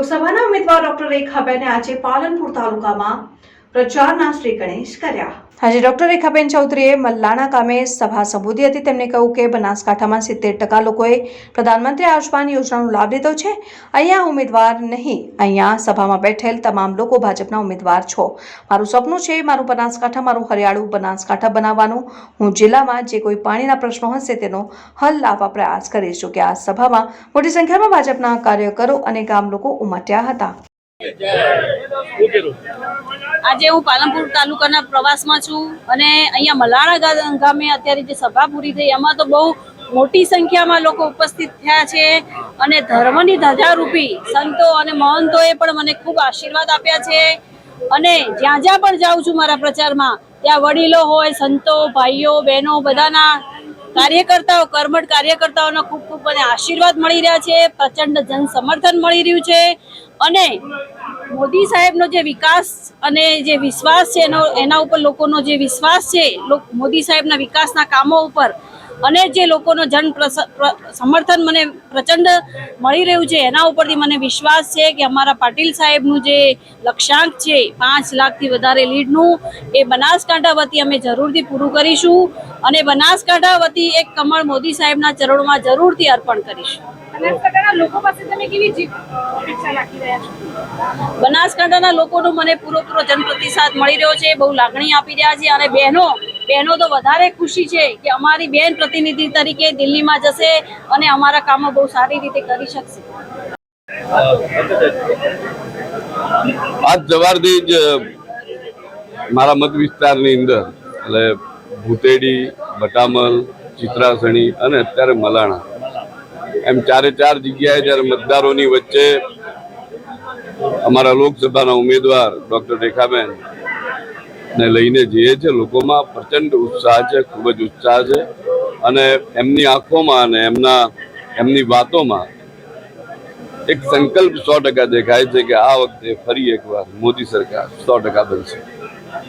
લોકસભાના ઉમેદવાર ડોક્ટર રેખાબેને આજે પાલનપુર તાલુકામાં પ્રચારના શ્રી ગણેશ કર્યા. આજે ડોક્ટર રેખાબેન ચૌધરીએ મલ્લાણા ગામે સભા સંબોધી હતી. તેમણે કહ્યું કે બનાસકાંઠામાં સિત્તેર ટકા લોકોએ પ્રધાનમંત્રી આયુષ્માન યોજનાનો લાભ લીધો છે. અહીંયા ઉમેદવાર નહીં, અહીંયા સભામાં બેઠેલ તમામ લોકો ભાજપના ઉમેદવાર છો. મારું સપનું છે મારું બનાસકાંઠા, મારું હરિયાળું બનાસકાંઠા બનાવવાનું. હું જિલ્લામાં જે કોઈ પાણીના પ્રશ્નો હશે તેનો હલ લાવવા પ્રયાસ કરીશ. જોકે આ સભામાં મોટી સંખ્યામાં ભાજપના કાર્યકરો અને ગામ લોકો ઉમટ્યા હતા. આજે હું પાલનપુર તાલુકાના પ્રવાસમાં છું અને અહીંયા મલાણા ગામે અત્યારે જે સભા પૂરી થઈ, એમાં તો બહુ મોટી સંખ્યામાં લોકો ઉપસ્થિત થયા છે અને ધર્મની ધજારૂપી સંતો અને મહંતોએ પણ મને ખૂબ આશીર્વાદ આપ્યા છે. અને જ્યાં જ્યાં પણ જાઉં છું મારા પ્રચારમાં, ત્યાં વડીલો હોય, સંતો, ભાઈઓ, બહેનો બધાના કાર્યકર્તાઓ, કર્મઠ કાર્યકર્તાઓના ખૂબ ખૂબ મને આશીર્વાદ મળી રહ્યા છે, પ્રચંડ જન સમર્થન મળી રહ્યું છે અને મોદી સાહેબનો જે વિકાસ અને જે વિશ્વાસ છે એનો, એના ઉપર લોકોનો જે વિશ્વાસ છે મોદી સાહેબના વિકાસના કામો ઉપર અને જે લોકોનો જન સમર્થન મને પ્રચંડ મળી રહ્યું છે એના ઉપરથી મને વિશ્વાસ છે કે અમારા પાટીલ સાહેબનું જે લક્ષ્યાંક છે પાંચ લાખથી વધારે લીડનું એ બનાસકાંઠા વતી અમે જરૂરથી પૂરું કરીશું અને બનાસકાંઠા વતી એક કમળ મોદી સાહેબના ચરણોમાં જરૂરથી અર્પણ કરીશું. બનાસકાંઠાના લોકોનો મને પૂરો પૂરો જનપ્રતિસાદ મળી રહ્યો છે બહુ લાગણી આપી રહ્યા છે અને બહેનો બહેનો તો વધારે ખુશી છે કે અમારી બેન પ્રતિનિધિ તરીકે દિલ્હીમાં જશે અને અમારા કામો બહુ સારી રીતે કરી શકશે. આજ સવારથી જ મારા મત વિસ્તારની અંદર, એટલે ભૂતેડી, બટામલ, ચિત્રાસણી અને અત્યારે મલાણા, એમ ચારે ચાર જગ્યાએ જ્યારે મતદારોની વચ્ચે અમારા લોકસભાના ઉમેદવાર ડોક્ટર રેખાબેન ને લઈને જઈએ છીએ લોકોમાં પ્રચંડ ઉત્સાહ છે, ખૂબ જ ઉત્સાહ છે. અને એમની આંખોમાં અને એમના, એમની વાતોમાં એક સંકલ્પ સો ટકા દેખાય છે કે આ વખતે ફરી એકવાર મોદી સરકાર સો ટકા બનશે.